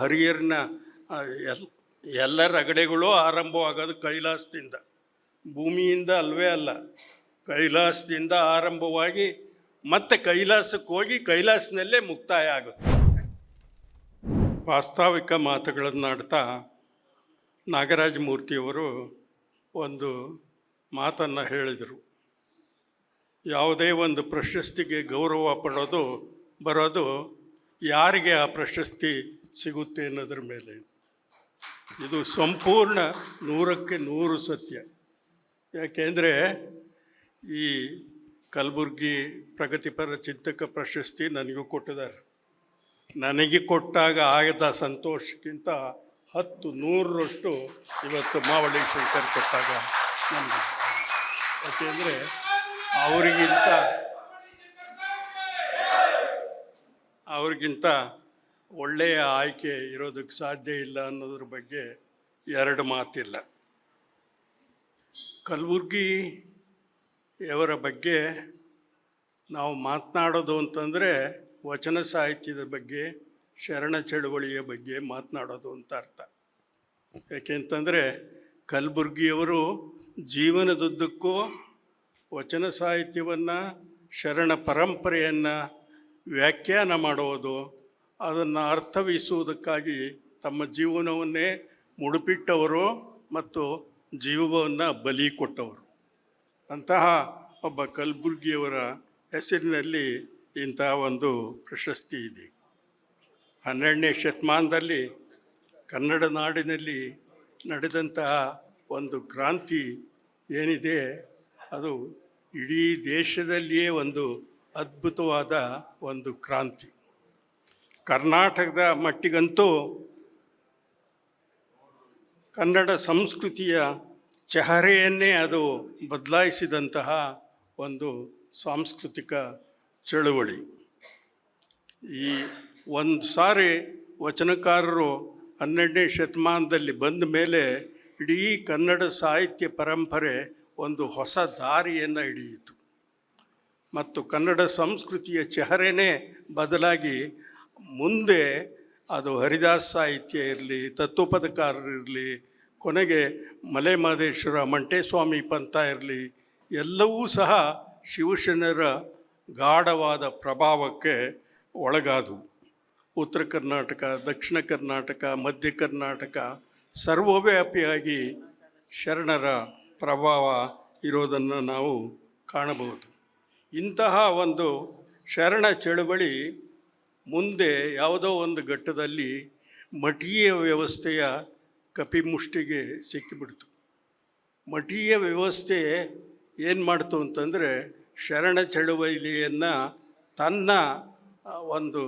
ಹರಿಯರ್ನ L ಎಲ್ಲ ರಗಡೆಗಳು ಆರಂಭವಾಗೋದು ಕೈಲಾಸದಿಂದ. ಭೂಮಿಯಿಂದ ಅಲ್ವೇ ಅಲ್ಲ, ಕೈಲಾಸದಿಂದ ಆರಂಭವಾಗಿ ಮತ್ತೆ ಕೈಲಾಸಕ್ಕೆ ಹೋಗಿ ಕೈಲಾಸನಲ್ಲೇ ಮುಕ್ತಾಯ ಆಗುತ್ತೆ. ವಾಸ್ತವಿಕ ಮಾತುಗಳನ್ನಾಡ್ತಾ ನಾಗರಾಜ ಮೂರ್ತಿಯವರು ಒಂದು ಮಾತನ್ನು ಹೇಳಿದರು. ಯಾವುದೇ ಒಂದು ಪ್ರಶಸ್ತಿಗೆ ಗೌರವ ಪಡೋದು, ಬರೋದು ಯಾರಿಗೆ ಆ ಪ್ರಶಸ್ತಿ ಸಿಗುತ್ತೆ ಅನ್ನೋದ್ರ ಮೇಲೆ. ಇದು ಸಂಪೂರ್ಣ ನೂರಕ್ಕೆ ನೂರು ಸತ್ಯ. ಯಾಕೆಂದರೆ ಈ ಕಲಬುರ್ಗಿ ಪ್ರಗತಿಪರ ಚಿಂತಕ ಪ್ರಶಸ್ತಿ ನನಗೂ ಕೊಟ್ಟಿದ್ದಾರೆ. ನನಗೆ ಕೊಟ್ಟಾಗ ಆಗದ ಸಂತೋಷಕ್ಕಿಂತ ಹತ್ತು ನೂರರಷ್ಟು ಇವತ್ತು ಮಾವಳಿ ಶಂಕರ್ ಕೊಟ್ಟಾಗ ನನಗೆ ಯಾಕೆಂದರೆ ಅವರಿಗಿಂತ, ಅವ್ರಿಗಿಂತ ಒಳ್ಳೆಯ ಆಯ್ಕೆ ಇರೋದಕ್ಕೆ ಸಾಧ್ಯ ಇಲ್ಲ ಅನ್ನೋದ್ರ ಬಗ್ಗೆ ಎರಡು ಮಾತಿಲ್ಲ. ಕಲಬುರ್ಗಿಯವರ ಬಗ್ಗೆ ನಾವು ಮಾತನಾಡೋದು ಅಂತಂದರೆ ವಚನ ಸಾಹಿತ್ಯದ ಬಗ್ಗೆ, ಶರಣ ಚಳುವಳಿಯ ಬಗ್ಗೆ ಮಾತನಾಡೋದು ಅಂತ ಅರ್ಥ. ಯಾಕೆಂತಂದರೆ ಕಲಬುರ್ಗಿಯವರು ಜೀವನದುದ್ದಕ್ಕೂ ವಚನ ಸಾಹಿತ್ಯವನ್ನು, ಶರಣ ಪರಂಪರೆಯನ್ನು ವ್ಯಾಖ್ಯಾನ ಮಾಡುವುದು ಅದನ್ನು ಅರ್ಥವಿಸುವುದಕ್ಕಾಗಿ ತಮ್ಮ ಜೀವನವನ್ನೇ ಮುಡುಪಿಟ್ಟವರು ಮತ್ತು ಜೀವವನ್ನು ಬಲಿ ಕೊಟ್ಟವರು. ಅಂತಹ ಒಬ್ಬ ಕಲಬುರ್ಗಿಯವರ ಹೆಸರಿನಲ್ಲಿ ಇಂತಹ ಒಂದು ಪ್ರಶಸ್ತಿ ಇದೆ. ಹನ್ನೆರಡನೇ ಶತಮಾನದಲ್ಲಿ ಕನ್ನಡ ನಾಡಿನಲ್ಲಿ ನಡೆದಂತಹ ಒಂದು ಕ್ರಾಂತಿ ಏನಿದೆ, ಅದು ಇಡೀ ದೇಶದಲ್ಲಿಯೇ ಒಂದು ಅದ್ಭುತವಾದ ಒಂದು ಕ್ರಾಂತಿ. ಕರ್ನಾಟಕದ ಮಟ್ಟಿಗಂತೂ ಕನ್ನಡ ಸಂಸ್ಕೃತಿಯ ಚಹರೆಯನ್ನೇ ಅದು ಬದಲಾಯಿಸಿದಂತಹ ಒಂದು ಸಾಂಸ್ಕೃತಿಕ ಚಳುವಳಿ. ಈ ಒಂದು ಸಾರಿ ವಚನಕಾರರು ಹನ್ನೆರಡನೇ ಶತಮಾನದಲ್ಲಿ ಬಂದ ಮೇಲೆ ಇಡೀ ಕನ್ನಡ ಸಾಹಿತ್ಯ ಪರಂಪರೆ ಒಂದು ಹೊಸ ದಾರಿಯನ್ನು ಹಿಡಿಯಿತು. ಮತ್ತು ಕನ್ನಡ ಸಂಸ್ಕೃತಿಯ ಚಹರೆನೇ ಬದಲಾಗಿ ಮುಂದೆ ಅದು ಹರಿದಾಸ್ ಸಾಹಿತ್ಯ ಇರಲಿ ತತ್ವಪದಕಾರರಿರಲಿ ಕೊನೆಗೆ ಮಲೆ ಮಹದೇಶ್ವರ ಮಂಟೇಸ್ವಾಮಿ ಪಂಥ ಇರಲಿ, ಎಲ್ಲವೂ ಸಹ ಶಿವಶನರ ಗಾಢವಾದ ಪ್ರಭಾವಕ್ಕೆ ಒಳಗಾದವು. ಉತ್ತರ ಕರ್ನಾಟಕ, ದಕ್ಷಿಣ ಕರ್ನಾಟಕ, ಮಧ್ಯ ಕರ್ನಾಟಕ ಸರ್ವವ್ಯಾಪಿಯಾಗಿ ಶರಣರ ಪ್ರಭಾವ ಇರೋದನ್ನು ನಾವು ಕಾಣಬಹುದು. ಇಂತಹ ಒಂದು ಶರಣ ಚಳುವಳಿ ಮುಂದೆ ಯಾವುದೋ ಒಂದು ಘಟ್ಟದಲ್ಲಿ ಮಠೀಯ ವ್ಯವಸ್ಥೆಯ ಕಪಿಮುಷ್ಟಿಗೆ ಸಿಕ್ಕಿಬಿಡ್ತು. ಮಠೀಯ ವ್ಯವಸ್ಥೆ ಏನು ಮಾಡ್ತು ಅಂತಂದರೆ ಶರಣ ಚಳುವಳಿಯನ್ನು ತನ್ನ ಒಂದು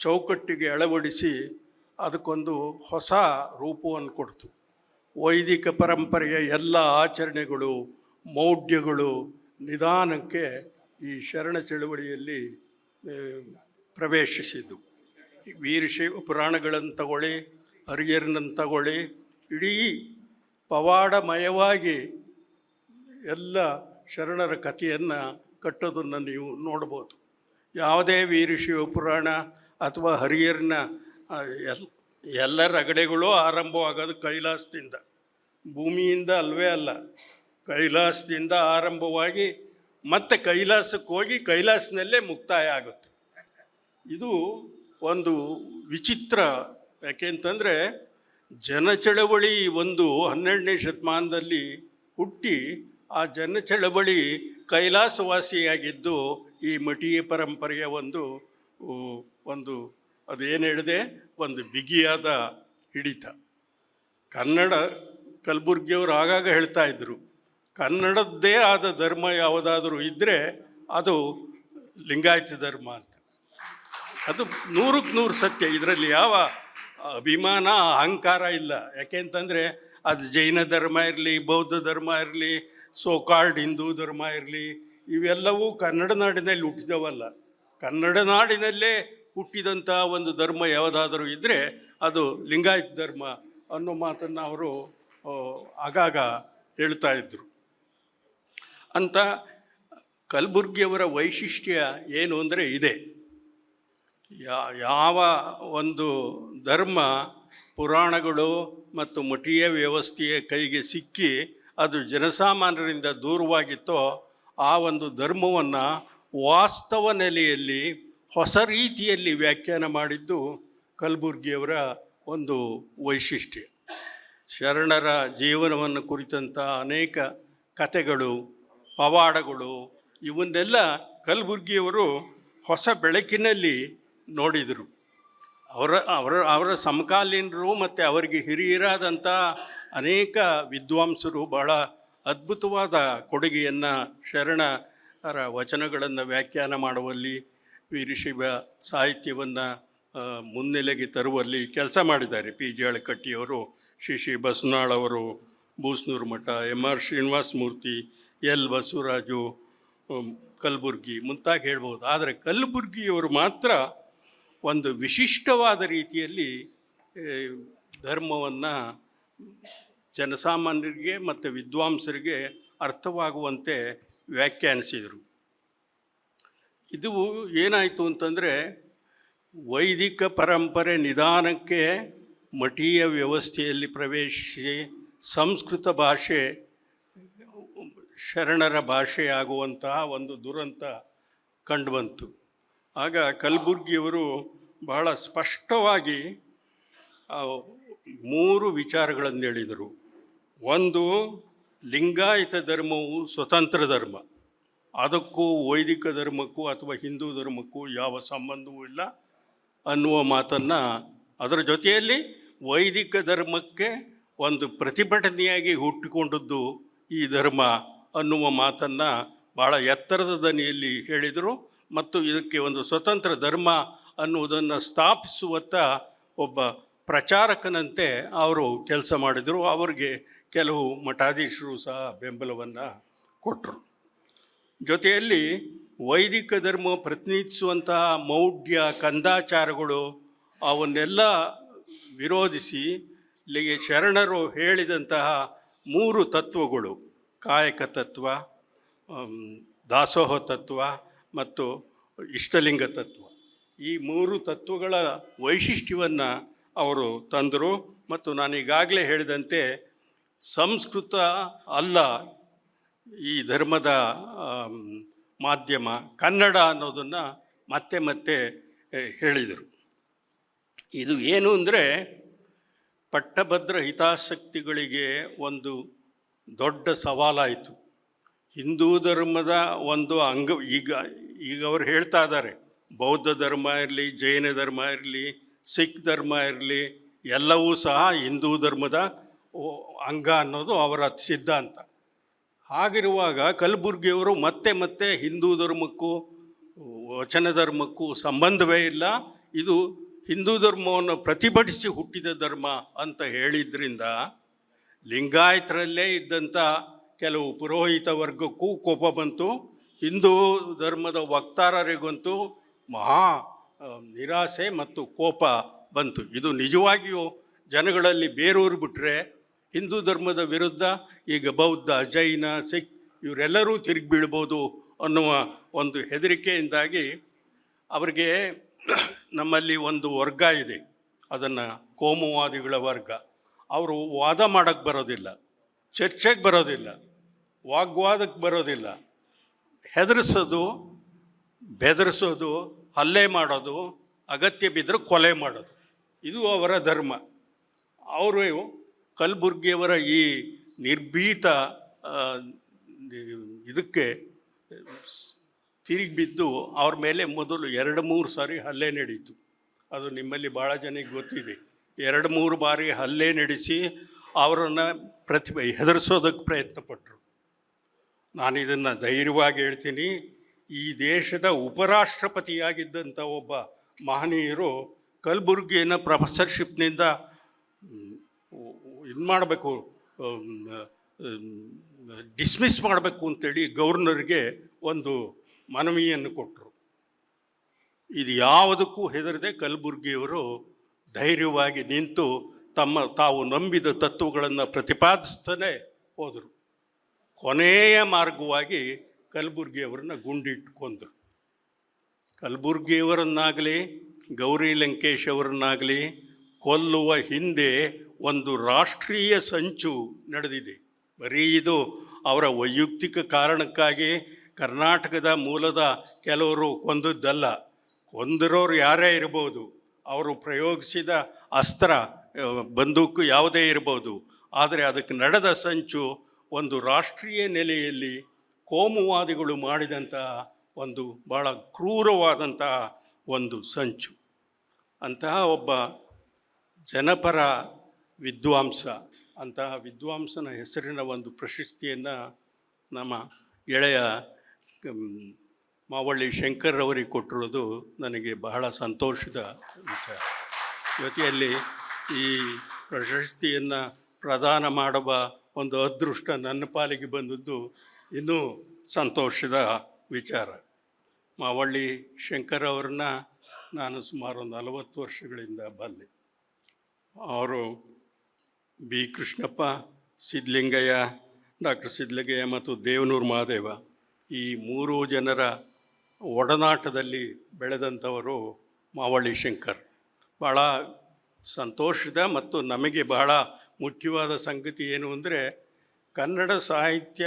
ಚೌಕಟ್ಟಿಗೆ ಅಳವಡಿಸಿ ಅದಕ್ಕೊಂದು ಹೊಸ ರೂಪವನ್ನು ಕೊಡ್ತು. ವೈದಿಕ ಪರಂಪರೆಯ ಎಲ್ಲ ಆಚರಣೆಗಳು, ಮೌಢ್ಯಗಳು ನಿಧಾನಕ್ಕೆ ಈ ಶರಣ ಚಳುವಳಿಯಲ್ಲಿ ಪ್ರವೇಶಿಸಿದ್ದು ವೀರಶೈವ ಪುರಾಣಗಳನ್ನು ತಗೊಳ್ಳಿ ಹರಿಯರನ್ನು ತಗೊಳ್ಳಿ, ಇಡೀ ಪವಾಡಮಯವಾಗಿ ಎಲ್ಲ ಶರಣರ ಕಥೆಯನ್ನು ಕಟ್ಟೋದನ್ನು ನೀವು ನೋಡ್ಬೋದು. ಯಾವುದೇ ವೀರಶಿವ ಪುರಾಣ ಅಥವಾ ಹರಿಯರನ್ನ ಎಲ್ ಎಲ್ಲ ರಗಡೆಗಳು ಆರಂಭವಾಗೋದು ಕೈಲಾಸದಿಂದ. ಭೂಮಿಯಿಂದ ಅಲ್ವೇ ಅಲ್ಲ, ಕೈಲಾಸದಿಂದ ಆರಂಭವಾಗಿ ಮತ್ತೆ ಕೈಲಾಸಕ್ಕೆ ಹೋಗಿ ಕೈಲಾಸನಲ್ಲೇ ಮುಕ್ತಾಯ ಆಗುತ್ತೆ. ಇದು ಒಂದು ವಿಚಿತ್ರ. ಯಾಕೆಂತಂದರೆ ಜನಚಳವಳಿ ಒಂದು ಹನ್ನೆರಡನೇ ಶತಮಾನದಲ್ಲಿ ಹುಟ್ಟಿ ಆ ಜನಚಳವಳಿ ಕೈಲಾಸವಾಸಿಯಾಗಿದ್ದು ಈ ಮಠೀಯ ಪರಂಪರೆಯ ಒಂದು ಒಂದು ಅದೇನು ಹೇಳಿದೆ, ಒಂದು ಬಿಗಿಯಾದ ಹಿಡಿತ. ಕನ್ನಡ ಕಲಬುರ್ಗಿಯವರು ಆಗಾಗ ಹೇಳ್ತಾ ಇದ್ದರು ಕನ್ನಡದ್ದೇ ಆದ ಧರ್ಮ ಯಾವುದಾದರೂ ಇದ್ದರೆ ಅದು ಲಿಂಗಾಯತ ಧರ್ಮ ಅಂತ. ಅದು ನೂರಕ್ಕೆ ನೂರು ಸತ್ಯ. ಇದರಲ್ಲಿ ಯಾವ ಅಭಿಮಾನ, ಅಹಂಕಾರ ಇಲ್ಲ. ಯಾಕೆಂತಂದರೆ ಅದು ಜೈನ ಧರ್ಮ ಇರಲಿ, ಬೌದ್ಧ ಧರ್ಮ ಇರಲಿ ಸೋಕಾಲ್ಡ್ ಹಿಂದೂ ಧರ್ಮ ಇರಲಿ, ಇವೆಲ್ಲವೂ ಕನ್ನಡ ನಾಡಿನಲ್ಲಿ ಹುಟ್ಟಿದವಲ್ಲ. ಕನ್ನಡ ನಾಡಿನಲ್ಲೇ ಹುಟ್ಟಿದಂಥ ಒಂದು ಧರ್ಮ ಯಾವುದಾದರೂ ಇದ್ದರೆ ಅದು ಲಿಂಗಾಯತ್ ಧರ್ಮ ಅನ್ನೋ ಮಾತನ್ನು ಅವರು ಆಗಾಗ ಹೇಳ್ತಾ ಇದ್ದರು ಅಂತ ಕಲಬುರ್ಗಿಯವರ ವೈಶಿಷ್ಟ್ಯ ಏನು ಅಂದರೆ ಇದೆ. ಯಾ, ಯಾವ ಒಂದು ಧರ್ಮ ಪುರಾಣಗಳು ಮತ್ತು ಮಠೀಯ ವ್ಯವಸ್ಥೆಯ ಕೈಗೆ ಸಿಕ್ಕಿ ಅದು ಜನಸಾಮಾನ್ಯರಿಂದ ದೂರವಾಗಿತ್ತೋ, ಆ ಒಂದು ಧರ್ಮವನ್ನು ವಾಸ್ತವ ನೆಲೆಯಲ್ಲಿ ಹೊಸ ರೀತಿಯಲ್ಲಿ ವ್ಯಾಖ್ಯಾನ ಮಾಡಿದ್ದು ಕಲಬುರ್ಗಿಯವರ ಒಂದು ವೈಶಿಷ್ಟ್ಯ. ಶರಣರ ಜೀವನವನ್ನು ಕುರಿತಂಥ ಅನೇಕ ಕಥೆಗಳು, ಪವಾಡಗಳು, ಇವನ್ನೆಲ್ಲ ಕಲಬುರ್ಗಿಯವರು ಹೊಸ ಬೆಳಕಿನಲ್ಲಿ ನೋಡಿದರು. ಅವರ ಅವರ ಅವರ ಸಮಕಾಲೀನರು ಮತ್ತು ಅವರಿಗೆ ಹಿರಿಯರಾದಂಥ ಅನೇಕ ವಿದ್ವಾಂಸರು ಬಹಳ ಅದ್ಭುತವಾದ ಕೊಡುಗೆಯನ್ನು ಶರಣರ ವಚನಗಳನ್ನು ವ್ಯಾಖ್ಯಾನ ಮಾಡುವಲ್ಲಿ, ವೀರಶಿವ ಸಾಹಿತ್ಯವನ್ನು ಮುನ್ನೆಲೆಗೆ ತರುವಲ್ಲಿ ಕೆಲಸ ಮಾಡಿದ್ದಾರೆ. ಪಿ. ಜಿ. ಅಳಕಟ್ಟಿಯವರು, ಶ್ರೀ ಶ್ರೀ ಬಸವನಾಳ್ ಅವರು, Busnur Math M R. Srinivasa Murthy, L. Basavaraju Kalburgi ಮುಂತಾಗಿ ಹೇಳ್ಬೋದು ಆದರೆ ಕಲಬುರ್ಗಿಯವರು ಮಾತ್ರ ಒಂದು ವಿಶಿಷ್ಟವಾದ ರೀತಿಯಲ್ಲಿ ಧರ್ಮವನ್ನು ಜನಸಾಮಾನ್ಯರಿಗೆ ಮತ್ತು ವಿದ್ವಾಂಸರಿಗೆ ಅರ್ಥವಾಗುವಂತೆ ವ್ಯಾಖ್ಯಾನಿಸಿದರು. ಇದು ಏನಾಯಿತು ಅಂತಂದರೆ, ವೈದಿಕ ಪರಂಪರೆ ನಿಧಾನಕ್ಕೆ ಮಠೀಯ ವ್ಯವಸ್ಥೆಯಲ್ಲಿ ಪ್ರವೇಶಿಸಿ ಸಂಸ್ಕೃತ ಭಾಷೆ, ಶರಣರ ಭಾಷೆಯಾಗುವಂತಹ ಒಂದು ದುರಂತ ಕಂಡುಬಂತು ಆಗ ಕಲಬುರ್ಗಿಯವರು ಬಹಳ ಸ್ಪಷ್ಟವಾಗಿ ಮೂರು ವಿಚಾರಗಳನ್ನು ಹೇಳಿದರು. ಒಂದು, ಲಿಂಗಾಯತ ಧರ್ಮವು ಸ್ವತಂತ್ರ ಧರ್ಮ. ಅದಕ್ಕೂ ವೈದಿಕ ಧರ್ಮಕ್ಕೂ ಅಥವಾ ಹಿಂದೂ ಧರ್ಮಕ್ಕೂ ಯಾವ ಸಂಬಂಧವೂ ಇಲ್ಲ ಅನ್ನುವ ಮಾತನ್ನು ಅದರ ಜೊತೆಯಲ್ಲಿ ವೈದಿಕ ಧರ್ಮಕ್ಕೆ ಒಂದು ಪ್ರತಿಭಟನೆಯಾಗಿ ಹುಟ್ಟಿಕೊಂಡದ್ದು ಈ ಧರ್ಮ ಅನ್ನುವ ಮಾತನ್ನು ಭಾಳ ಎತ್ತರದ ದನಿಯಲ್ಲಿ ಹೇಳಿದರು. ಮತ್ತು ಇದಕ್ಕೆ ಒಂದು ಸ್ವತಂತ್ರ ಧರ್ಮ ಅನ್ನುವುದನ್ನು ಸ್ಥಾಪಿಸುವತ್ತ ಒಬ್ಬ ಪ್ರಚಾರಕನಂತೆ ಅವರು ಕೆಲಸ ಮಾಡಿದರು. ಅವರಿಗೆ ಕೆಲವು ಮಠಾಧೀಶರು ಸಹ ಬೆಂಬಲವನ್ನು ಕೊಟ್ಟರು ಜೊತೆಯಲ್ಲಿ ವೈದಿಕ ಧರ್ಮ ಪ್ರತಿನಿಧಿಸುವಂತಹ ಮೌಢ್ಯ ಕಂದಾಚಾರಗಳು ಅವನ್ನೆಲ್ಲ ವಿರೋಧಿಸಿ ಇಲ್ಲಿಗೆ ಶರಣರು ಹೇಳಿದಂತಹ ಮೂರು ತತ್ವಗಳು ಕಾಯಕ ತತ್ವ ದಾಸೋಹ ತತ್ವ ಮತ್ತು ಇಷ್ಟಲಿಂಗ ತತ್ವ. ಈ ಮೂರು ತತ್ವಗಳ ವೈಶಿಷ್ಟ್ಯವನ್ನು ಅವರು ತಂದರು ಮತ್ತು ನಾನು ಈಗಾಗಲೇ ಹೇಳಿದಂತೆ ಸಂಸ್ಕೃತ ಅಲ್ಲ ಈ ಧರ್ಮದ ಮಾಧ್ಯಮ, ಕನ್ನಡ ಅನ್ನೋದನ್ನು ಮತ್ತೆ ಮತ್ತೆ ಹೇಳಿದರು. ಇದು ಏನು ಅಂದರೆ ಪಟ್ಟಭದ್ರ ಹಿತಾಸಕ್ತಿಗಳಿಗೆ ಒಂದು ದೊಡ್ಡ ಸವಾಲಾಯಿತು. ಹಿಂದೂ ಧರ್ಮದ ಒಂದು ಅಂಗ, ಈಗ ಈಗ ಅವರು ಹೇಳ್ತಾ ಇದ್ದಾರೆ. ಬೌದ್ಧ ಧರ್ಮ ಇರಲಿ, ಜೈನ ಧರ್ಮ ಇರಲಿ, ಸಿಖ್ ಧರ್ಮ ಇರಲಿ, ಎಲ್ಲವೂ ಸಹ ಹಿಂದೂ ಧರ್ಮದ ಅಂಗ ಅನ್ನೋದು ಅವರ ಸಿದ್ಧಾಂತ. ಹಾಗಿರುವಾಗ ಕಲಬುರ್ಗಿಯವರು ಮತ್ತೆ ಮತ್ತೆ ಹಿಂದೂ ಧರ್ಮಕ್ಕೂ, ವಚನ ಧರ್ಮಕ್ಕೂ ಸಂಬಂಧವೇ ಇಲ್ಲ. ಇದು ಹಿಂದೂ ಧರ್ಮವನ್ನು ಪ್ರತಿಭಟಿಸಿ ಹುಟ್ಟಿದ ಧರ್ಮ ಅಂತ ಹೇಳಿದ್ರಿಂದ ಲಿಂಗಾಯತರಲ್ಲೇ ಇದ್ದಂಥ ಕೆಲವು ಪುರೋಹಿತ ವರ್ಗಕ್ಕೂ ಕೋಪ ಬಂತು. ಹಿಂದೂ ಧರ್ಮದ ವಕ್ತಾರರಿಗಂತೂ ಮಹಾ ನಿರಾಸೆ ಮತ್ತು ಕೋಪ ಬಂತು. ಇದು ನಿಜವಾಗಿಯೂ ಜನಗಳಲ್ಲಿ ಬೇರೂರು ಬಿಟ್ಟರೆ ಹಿಂದೂ ಧರ್ಮದ ವಿರುದ್ಧ ಈಗ ಬೌದ್ಧ, ಜೈನ, ಸಿಖ್ ಇವರೆಲ್ಲರೂ ತಿರುಗಿ ಬೀಳ್ಬೋದು ಅನ್ನುವ ಒಂದು ಹೆದರಿಕೆಯಿಂದಾಗಿ ಅವರಿಗೆ ನಮ್ಮಲ್ಲಿ ಒಂದು ವರ್ಗ ಇದೆ. ಅದನ್ನು ಕೋಮುವಾದಿಗಳ ವರ್ಗ. ಅವರು ವಾದ ಮಾಡೋಕ್ಕೆ ಬರೋದಿಲ್ಲ. ಚರ್ಚೆಗೆ ಬರೋದಿಲ್ಲ, ವಾಗ್ವಾದಕ್ಕೆ ಬರೋದಿಲ್ಲ. ಹೆದರಿಸೋದು, ಬೆದರಿಸೋದು, ಹಲ್ಲೆ ಮಾಡೋದು, ಅಗತ್ಯ ಬಿದ್ದರೆ ಕೊಲೆ ಮಾಡೋದು. ಇದು ಅವರ ಧರ್ಮ. ಅವರು ಕಲಬುರ್ಗಿಯವರ ಈ ನಿರ್ಭೀತ ಇದಕ್ಕೆ ತಿರುಗಿ ಬಿದ್ದು ಅವ್ರ ಮೇಲೆ ಮೊದಲು ಎರಡು ಮೂರು ಸಾರಿ ಹಲ್ಲೆ ನಡೀತು ಅದು ನಿಮ್ಮಲ್ಲಿ ಭಾಳ ಜನಕ್ಕೆ ಗೊತ್ತಿದೆ. ಎರಡು ಮೂರು ಬಾರಿ ಹಲ್ಲೆ ನಡೆಸಿ ಅವರನ್ನು ಪ್ರತಿಭೆ ಹೆದರಿಸೋದಕ್ಕೆ ಪ್ರಯತ್ನಪಟ್ಟರು ನಾನು ಇದನ್ನು ಧೈರ್ಯವಾಗಿ ಹೇಳ್ತೀನಿ, ಈ ದೇಶದ ಉಪರಾಷ್ಟ್ರಪತಿಯಾಗಿದ್ದಂಥ ಒಬ್ಬ ಮಹನೀಯರು ಕಲಬುರ್ಗಿಯನ್ನು ಪ್ರೊಫೆಸರ್ಶಿಪ್ನಿಂದ ಇದು ಮಾಡಬೇಕು ಡಿಸ್ಮಿಸ್ ಮಾಡಬೇಕು ಅಂತೇಳಿ ಗವರ್ನರ್ಗೆ ಒಂದು ಮನವಿಯನ್ನು ಕೊಟ್ಟರು ಇದು ಯಾವುದಕ್ಕೂ ಹೆದರದೆ ಕಲಬುರ್ಗಿಯವರು ಧೈರ್ಯವಾಗಿ ನಿಂತು ತಮ್ಮ ತಾವು ನಂಬಿದ ತತ್ವಗಳನ್ನು ಪ್ರತಿಪಾದಿಸ್ತಾನೆ ಹೋದರು. ಕೊನೆಯ ಮಾರ್ಗವಾಗಿ ಕಲಬುರ್ಗಿಯವರನ್ನ ಗುಂಡಿಟ್ಟು ಕೊಂದರು ಕಲಬುರ್ಗಿಯವರನ್ನಾಗಲಿ, ಗೌರಿ ಲಂಕೇಶ್ ಅವರನ್ನಾಗಲಿ ಕೊಲ್ಲುವ ಹಿಂದೆ ಒಂದು ರಾಷ್ಟ್ರೀಯ ಸಂಚು ನಡೆದಿದೆ. ಬರೀ ಇದು ಅವರ ವೈಯಕ್ತಿಕ ಕಾರಣಕ್ಕಾಗಿ ಕರ್ನಾಟಕದ ಮೂಲದ ಕೆಲವರು ಕೊಂದದ್ದಲ್ಲ. ಕೊಂದಿರೋರು ಯಾರೇ ಇರ್ಬೋದು, ಅವರು ಪ್ರಯೋಗಿಸಿದ ಅಸ್ತ್ರ ಬಂದೂಕು ಯಾವುದೇ ಇರಬಹುದು. ಆದರೆ ಅದಕ್ಕೆ ನಡೆದ ಸಂಚು ಒಂದು ರಾಷ್ಟ್ರೀಯ ನೆಲೆಯಲ್ಲಿ ಕೋಮುವಾದಿಗಳು ಮಾಡಿದಂತಹ ಒಂದು ಭಾಳ ಕ್ರೂರವಾದಂತಹ ಒಂದು ಸಂಚು. ಅಂತಹ ಒಬ್ಬ ಜನಪರ ವಿದ್ವಾಂಸ, ಅಂತಹ ವಿದ್ವಾಂಸನ ಹೆಸರಿನ ಒಂದು ಪ್ರಶಸ್ತಿಯನ್ನು ನಮ್ಮ ಎಳೆಯ ಮಾವಳ್ಳಿ ಶಂಕರ್ ಅವರಿಗೆ ಕೊಟ್ಟಿರೋದು ನನಗೆ ಬಹಳ ಸಂತೋಷದ ವಿಚಾರ. ಜೊತೆಯಲ್ಲಿ ಈ ಪ್ರಶಸ್ತಿಯನ್ನು ಪ್ರದಾನ ಮಾಡುವ ಒಂದು ಅದೃಷ್ಟ ನನ್ನ ಪಾಲಿಗೆ ಬಂದದ್ದು ಇನ್ನೂ ಸಂತೋಷದ ವಿಚಾರ. ಮಾವಳ್ಳಿ ಶಂಕರ್ ಅವ್ರನ್ನ ನಾನು ಸುಮಾರು ಒಂದು ನಲವತ್ತು ವರ್ಷಗಳಿಂದ ಬಲ್ಲೆ ಅವರು ಬಿ ಕೃಷ್ಣಪ್ಪ, ಸಿದ್ಧಲಿಂಗಯ್ಯ, ಡಾಕ್ಟರ್ ಸಿದ್ಧಲಿಂಗಯ್ಯ ಮತ್ತು ದೇವನೂರು ಮಹಾದೇವ ಈ ಮೂರು ಜನರ ಒಡನಾಟದಲ್ಲಿ ಬೆಳೆದಂಥವರು ಮಾವಳ್ಳಿ ಶಂಕರ್. ಭಾಳ ಸಂತೋಷದ ಮತ್ತು ನಮಗೆ ಬಹಳ ಮುಖ್ಯವಾದ ಸಂಗತಿ ಏನು ಅಂದರೆ ಕನ್ನಡ ಸಾಹಿತ್ಯ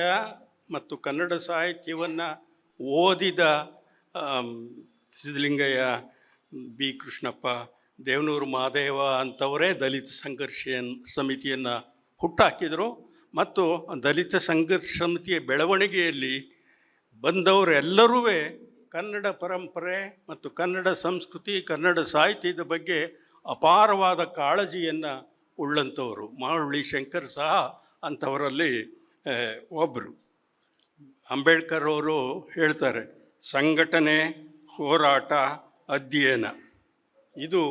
ಮತ್ತು ಕನ್ನಡ ಸಾಹಿತ್ಯವನ್ನು ಓದಿದ ಸಿದ್ಧಲಿಂಗಯ್ಯ, ಬಿ ಕೃಷ್ಣಪ್ಪ, ದೇವನೂರು ಮಹಾದೇವ ಅಂಥವರೇ ದಲಿತ ಸಂಘರ್ಷ ಸಮಿತಿಯನ್ನು ಹುಟ್ಟಾಕಿದರು. ಮತ್ತು ದಲಿತ ಸಂಘರ್ಷ ಸಮಿತಿಯ ಬೆಳವಣಿಗೆಯಲ್ಲಿ ಬಂದವರೆಲ್ಲರೂ ಕನ್ನಡ ಪರಂಪರೆ ಮತ್ತು ಕನ್ನಡ ಸಂಸ್ಕೃತಿ, ಕನ್ನಡ ಸಾಹಿತ್ಯದ ಬಗ್ಗೆ ಅಪಾರವಾದ ಕಾಳಜಿಯನ್ನು ಉಳ್ಳಂಥವರು. ಮಾರುಳಿ ಶಂಕರ್ ಸಹ ಅಂಥವರಲ್ಲಿ ಒಬ್ಬರು ಅಂಬೇಡ್ಕರ್ ಅವರು ಹೇಳ್ತಾರೆ, ಸಂಘಟನೆ, ಹೋರಾಟ, ಅಧ್ಯಯನ. ಇದು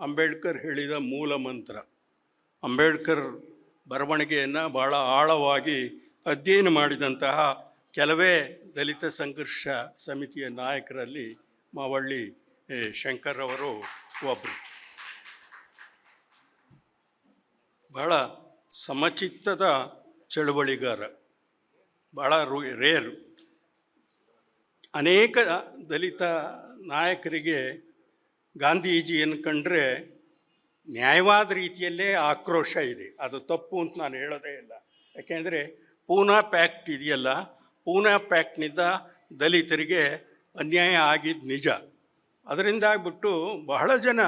ಅಂಬೇಡ್ಕರ್ ಹೇಳಿದ ಮೂಲ ಮಂತ್ರ. ಅಂಬೇಡ್ಕರ್ ಬರವಣಿಗೆಯನ್ನು ಭಾಳ ಆಳವಾಗಿ ಅಧ್ಯಯನ ಮಾಡಿದಂತಹ ಕೆಲವೇ ದಲಿತ ಸಂಘರ್ಷ ಸಮಿತಿಯ ನಾಯಕರಲ್ಲಿ ಮಾವಳ್ಳಿ ಶಂಕರ್ ಅವರು ಒಬ್ಬರು ಬಹಳ ಸಮಚಿತ್ತದ ಚಳುವಳಿಗಾರ ಭಾಳ ರು, ರೇರು. ಅನೇಕ ದಲಿತ ನಾಯಕರಿಗೆ ಗಾಂಧೀಜಿಯನ್ನು ಕಂಡ್ರೆ ನ್ಯಾಯವಾದ ರೀತಿಯಲ್ಲೇ ಆಕ್ರೋಶ ಇದೆ. ಅದು ತಪ್ಪು ಅಂತ ನಾನು ಹೇಳೋದೇ ಇಲ್ಲ. ಯಾಕೆಂದರೆ ಪೂನಾ ಪ್ಯಾಕ್ಟ್ ಇದೆಯಲ್ಲ, ಪೂನಾ ಪ್ಯಾಕ್ಟ್ನಿಂದ ದಲಿತರಿಗೆ ಅನ್ಯಾಯ ಆಗಿದ್ದು ನಿಜ. ಅದರಿಂದಾಗ್ಬಿಟ್ಟು ಬಹಳ ಜನ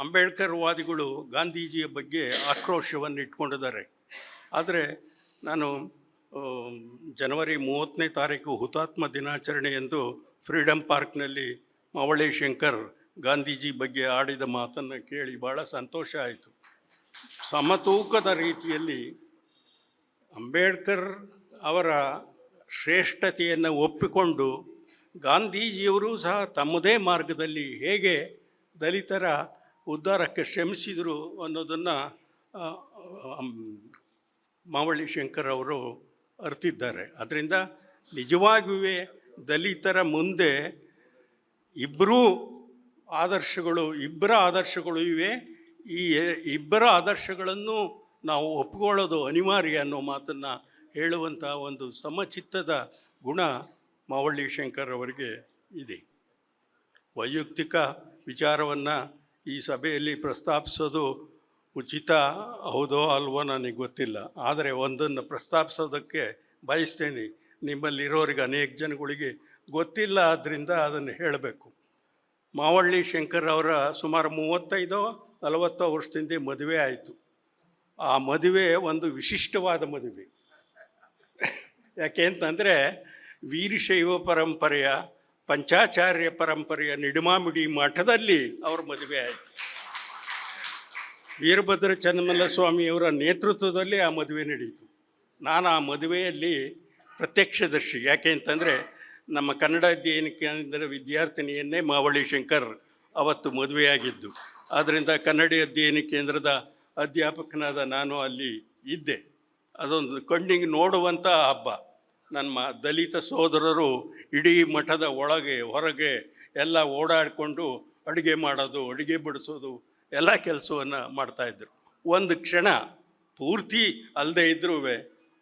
ಅಂಬೇಡ್ಕರ್ ವಾದಿಗಳು ಗಾಂಧೀಜಿಯ ಬಗ್ಗೆ ಆಕ್ರೋಶವನ್ನು ಇಟ್ಕೊಂಡಿದ್ದಾರೆ ಆದರೆ ನಾನು ಜನವರಿ ಮೂವತ್ತನೇ ತಾರೀಕು ಹುತಾತ್ಮ ದಿನಾಚರಣೆ ಎಂದು ಫ್ರೀಡಮ್ ಪಾರ್ಕ್ನಲ್ಲಿ ಮಾವಳ್ಳಿ ಶಂಕರ್ ಗಾಂಧೀಜಿ ಬಗ್ಗೆ ಆಡಿದ ಮಾತನ್ನು ಕೇಳಿ ಭಾಳ ಸಂತೋಷ ಆಯಿತು. ಸಮತೂಕದ ರೀತಿಯಲ್ಲಿ ಅಂಬೇಡ್ಕರ್ ಅವರ ಶ್ರೇಷ್ಠತೆಯನ್ನು ಒಪ್ಪಿಕೊಂಡು ಗಾಂಧೀಜಿಯವರು ಸಹ ತಮ್ಮದೇ ಮಾರ್ಗದಲ್ಲಿ ಹೇಗೆ ದಲಿತರ ಉದ್ಧಾರಕ್ಕೆ ಶ್ರಮಿಸಿದರು ಅನ್ನೋದನ್ನು ಮಾವಳ್ಳಿ ಶಂಕರ್ ಅವರು ಅರ್ತಿದ್ದಾರೆ. ಅದರಿಂದ ನಿಜವಾಗಿಯೇ ದಲಿತರ ಮುಂದೆ ಇಬ್ಬರೂ ಆದರ್ಶಗಳು, ಇಬ್ಬರ ಆದರ್ಶಗಳು ಇವೆ. ಈ ಇಬ್ಬರ ಆದರ್ಶಗಳನ್ನು ನಾವು ಒಪ್ಪಿಕೊಳ್ಳೋದು ಅನಿವಾರ್ಯ ಅನ್ನೋ ಮಾತನ್ನು ಹೇಳುವಂಥ ಒಂದು ಸಮಚಿತ್ತದ ಗುಣ ಮಾವಳ್ಳಿ ಶಂಕರ್ ಅವರಿಗೆ ಇದೆ. ವೈಯಕ್ತಿಕ ವಿಚಾರವನ್ನು ಈ ಸಭೆಯಲ್ಲಿ ಪ್ರಸ್ತಾಪಿಸೋದು ಉಚಿತ ಹೌದೋ ಅಲ್ವೋ ನನಗೆ ಗೊತ್ತಿಲ್ಲ. ಆದರೆ ಒಂದನ್ನು ಪ್ರಸ್ತಾಪಿಸೋದಕ್ಕೆ ಬಯಸ್ತೇನೆ. ನಿಮ್ಮಲ್ಲಿರೋರಿಗೆ ಅನೇಕ ಜನಗಳಿಗೆ ಗೊತ್ತಿಲ್ಲ ಆದ್ದರಿಂದ ಅದನ್ನು ಹೇಳಬೇಕು. ಮಾವಳ್ಳಿ ಶಂಕರ್ ಅವರ ಸುಮಾರು ಮೂವತ್ತೈದೋ ನಲವತ್ತೋ ವರ್ಷದಿಂದ ಮದುವೆ ಆಯಿತು. ಆ ಮದುವೆ ಒಂದು ವಿಶಿಷ್ಟವಾದ ಮದುವೆ. ಯಾಕೆ ಅಂತಂದರೆ ವೀರಶೈವ ಪರಂಪರೆಯ ಪಂಚಾಚಾರ್ಯ ಪರಂಪರೆಯ ನಿಡುಮಾಮಿಡಿ ಮಠದಲ್ಲಿ ಅವ್ರ ಮದುವೆ ಆಯಿತು. ವೀರಭದ್ರ ಚನ್ನಮಲ್ಲ ಸ್ವಾಮಿಯವರ ನೇತೃತ್ವದಲ್ಲಿ ಆ ಮದುವೆ ನಡೆಯಿತು ನಾನು ಆ ಮದುವೆಯಲ್ಲಿ ಪ್ರತ್ಯಕ್ಷದರ್ಶಿ. ಯಾಕೆ ಅಂತಂದರೆ ನಮ್ಮ ಕನ್ನಡ ಅಧ್ಯಯನ ಕೇಂದ್ರ ವಿದ್ಯಾರ್ಥಿನಿಯನ್ನೇ ಮಾವಳಿ ಶಂಕರ್ ಅವತ್ತು ಮದುವೆಯಾಗಿದ್ದು. ಆದ್ದರಿಂದ ಕನ್ನಡ ಅಧ್ಯಯನ ಕೇಂದ್ರದ ಅಧ್ಯಾಪಕನಾದ ನಾನು ಅಲ್ಲಿ ಇದ್ದೆ. ಅದೊಂದು ಕಣ್ಣಿಗೆ ನೋಡುವಂಥ ಹಬ್ಬ. ನಮ್ಮ ದಲಿತ ಸೋದರರು ಇಡೀ ಮಠದ ಒಳಗೆ, ಹೊರಗೆ ಎಲ್ಲ ಓಡಾಡಿಕೊಂಡು ಅಡುಗೆ ಮಾಡೋದು, ಅಡುಗೆ ಬಡಿಸೋದು ಎಲ್ಲ ಕೆಲಸವನ್ನು ಮಾಡ್ತಾಯಿದ್ರು ಒಂದು ಕ್ಷಣ ಪೂರ್ತಿ ಅಲ್ಲದೆ ಇದ್ರೂ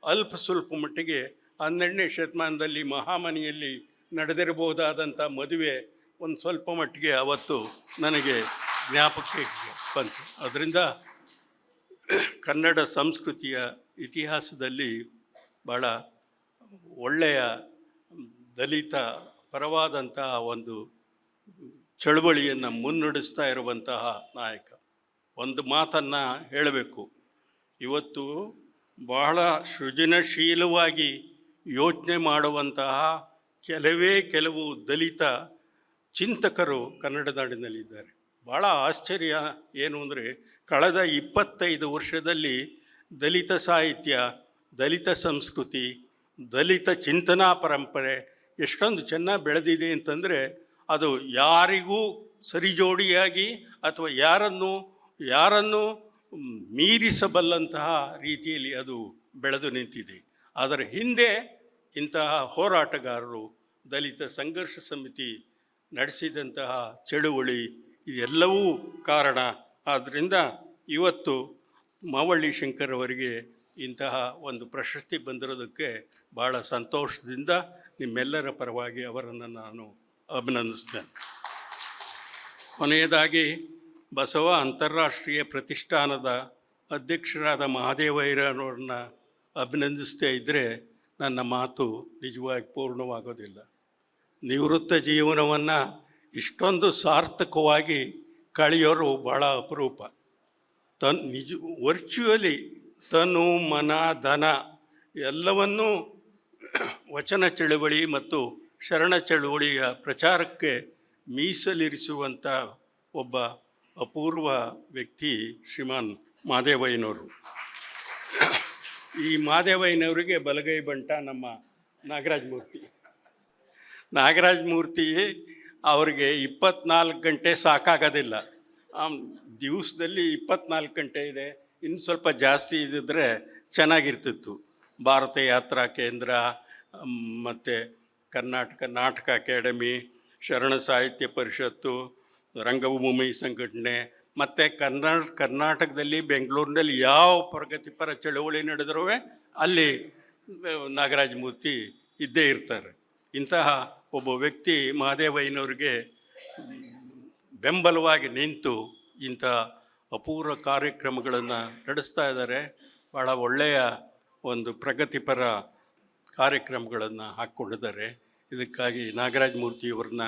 ಅಲ್ಪ ಸ್ವಲ್ಪ ಮಟ್ಟಿಗೆ ಹನ್ನೆರಡನೇ ಶತಮಾನದಲ್ಲಿ ಮಹಾಮನಿಯಲ್ಲಿ ನಡೆದಿರಬಹುದಾದಂಥ ಮದುವೆ ಒಂದು ಸ್ವಲ್ಪ ಮಟ್ಟಿಗೆ ಅವತ್ತು ನನಗೆ ಜ್ಞಾಪಕಕ್ಕೆ ಬಂತು. ಅದರಿಂದ ಕನ್ನಡ ಸಂಸ್ಕೃತಿಯ ಇತಿಹಾಸದಲ್ಲಿ ಭಾಳ ಒಳ್ಳೆಯ ದಲಿತ ಪರವಾದಂತಹ ಒಂದು ಚಳುವಳಿಯನ್ನು ಮುನ್ನಡೆಸ್ತಾ ಇರುವಂತಹ ನಾಯಕ. ಒಂದು ಮಾತನ್ನು ಹೇಳಬೇಕು. ಇವತ್ತು ಬಹಳ ಸೃಜನಶೀಲವಾಗಿ ಯೋಚನೆ ಮಾಡುವಂತಹ ಕೆಲವೇ ಕೆಲವು ದಲಿತ ಚಿಂತಕರು ಕನ್ನಡ ನಾಡಿನಲ್ಲಿದ್ದಾರೆ. ಭಾಳ ಆಶ್ಚರ್ಯ ಏನು ಅಂದರೆ ಕಳೆದ ಇಪ್ಪತ್ತೈದು ವರ್ಷದಲ್ಲಿ ದಲಿತ ಸಾಹಿತ್ಯ, ದಲಿತ ಸಂಸ್ಕೃತಿ ದಲಿತ ಚಿಂತನಾ ಪರಂಪರೆ ಎಷ್ಟೊಂದು ಚೆನ್ನಾಗಿ ಬೆಳೆದಿದೆ ಅಂತಂದರೆ ಅದು ಯಾರಿಗೂ ಸರಿಜೋಡಿಯಾಗಿ ಅಥವಾ ಯಾರನ್ನು ಯಾರನ್ನು ಮೀರಿಸಬಲ್ಲಂತಹ ರೀತಿಯಲ್ಲಿ ಅದು ಬೆಳೆದು ನಿಂತಿದೆ. ಅದರ ಹಿಂದೆ ಇಂತಹ ಹೋರಾಟಗಾರರು, ದಲಿತ ಸಂಘರ್ಷ ಸಮಿತಿ ನಡೆಸಿದಂತಹ ಚಳುವಳಿ ಇದೆಲ್ಲವೂ ಕಾರಣ. ಆದ್ದರಿಂದ ಇವತ್ತು ಮಾವಳ್ಳಿ ಶಂಕರ್ ಅವರಿಗೆ ಇಂತಹ ಒಂದು ಪ್ರಶಸ್ತಿ ಬಂದಿರೋದಕ್ಕೆ ಭಾಳ ಸಂತೋಷದಿಂದ ನಿಮ್ಮೆಲ್ಲರ ಪರವಾಗಿ ಅವರನ್ನು ನಾನು ಅಭಿನಂದಿಸ್ತೇನೆ. ಕೊನೆಯದಾಗಿ ಬಸವ ಅಂತಾರಾಷ್ಟ್ರೀಯ ಪ್ರತಿಷ್ಠಾನದ ಅಧ್ಯಕ್ಷರಾದ ಮಹಾದೇವಯ್ಯರವ್ರನ್ನ ಅಭಿನಂದಿಸ್ತೇ ಇದ್ದರೆ ನನ್ನ ಮಾತು ನಿಜವಾಗಿ ಪೂರ್ಣವಾಗೋದಿಲ್ಲ. ನಿವೃತ್ತ ಜೀವನವನ್ನು ಇಷ್ಟೊಂದು ಸಾರ್ಥಕವಾಗಿ ಕಳೆಯೋರು ಭಾಳ ಅಪರೂಪ. ತನ್ ನಿಜ, ವರ್ಚುವಲಿ ತನು ಮನ ಧನ ಎಲ್ಲವನ್ನೂ ವಚನ ಚಳುವಳಿ ಮತ್ತು ಶರಣ ಚಳುವಳಿಯ ಪ್ರಚಾರಕ್ಕೆ ಮೀಸಲಿರಿಸುವಂಥ ಒಬ್ಬ ಅಪೂರ್ವ ವ್ಯಕ್ತಿ ಶ್ರೀಮಾನ್ ಮಾದೇವಯ್ಯನವರು. ಈ ಮಾದೇವಯ್ಯನವರಿಗೆ ಬಲಗೈ ಬಂಟ ನಮ್ಮ ನಾಗರಾಜ ಮೂರ್ತಿ. ನಾಗರಾಜ ಮೂರ್ತಿ ಅವರಿಗೆ ಇಪ್ಪತ್ನಾಲ್ಕು ಗಂಟೆ ಸಾಕಾಗೋದಿಲ್ಲ. ದಿವಸದಲ್ಲಿ ಇಪ್ಪತ್ನಾಲ್ಕು ಗಂಟೆ ಇದೆ. ಇನ್ನು ಸ್ವಲ್ಪ ಜಾಸ್ತಿ ಇದ್ದಿದ್ರೆ ಚೆನ್ನಾಗಿರ್ತಿತ್ತು. ಭಾರತ ಯಾತ್ರಾ ಕೇಂದ್ರ ಮತ್ತು ಕರ್ನಾಟಕ ನಾಟಕ ಅಕಾಡೆಮಿ, ಶರಣ ಸಾಹಿತ್ಯ ಪರಿಷತ್ತು, ರಂಗಭೂಮಿ ಸಂಘಟನೆ, ಮತ್ತು ಕರ್ನಾ, ಕರ್ನಾಟಕದಲ್ಲಿ ಬೆಂಗಳೂರಿನಲ್ಲಿ ಯಾವ ಪ್ರಗತಿಪರ ಚಳುವಳಿ ನಡೆದರೂ ಅಲ್ಲಿ ನಾಗರಾಜ ಮೂರ್ತಿ ಇದ್ದೇ ಇರ್ತಾರೆ. ಇಂತಹ ಒಬ್ಬ ವ್ಯಕ್ತಿ ಮಹಾದೇವಯ್ಯನವ್ರಿಗೆ ಬೆಂಬಲವಾಗಿ ನಿಂತು ಇಂಥ ಅಪೂರ್ವ ಕಾರ್ಯಕ್ರಮಗಳನ್ನು ನಡೆಸ್ತಾ ಇದ್ದಾರೆ. ಭಾಳ ಒಳ್ಳೆಯ ಒಂದು ಪ್ರಗತಿಪರ ಕಾರ್ಯಕ್ರಮಗಳನ್ನು ಹಾಕ್ಕೊಂಡಿದ್ದಾರೆ. ಇದಕ್ಕಾಗಿ ನಾಗರಾಜ್ ಮೂರ್ತಿಯವ್ರನ್ನ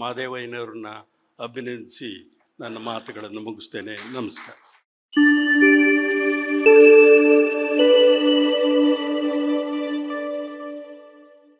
ಮಹಾದೇವಯ್ಯನವ್ರನ್ನ ಅಭಿನಂದಿಸಿ ನನ್ನ ಮಾತುಗಳನ್ನು ಮುಗಿಸ್ತೇನೆ. ನಮಸ್ಕಾರ.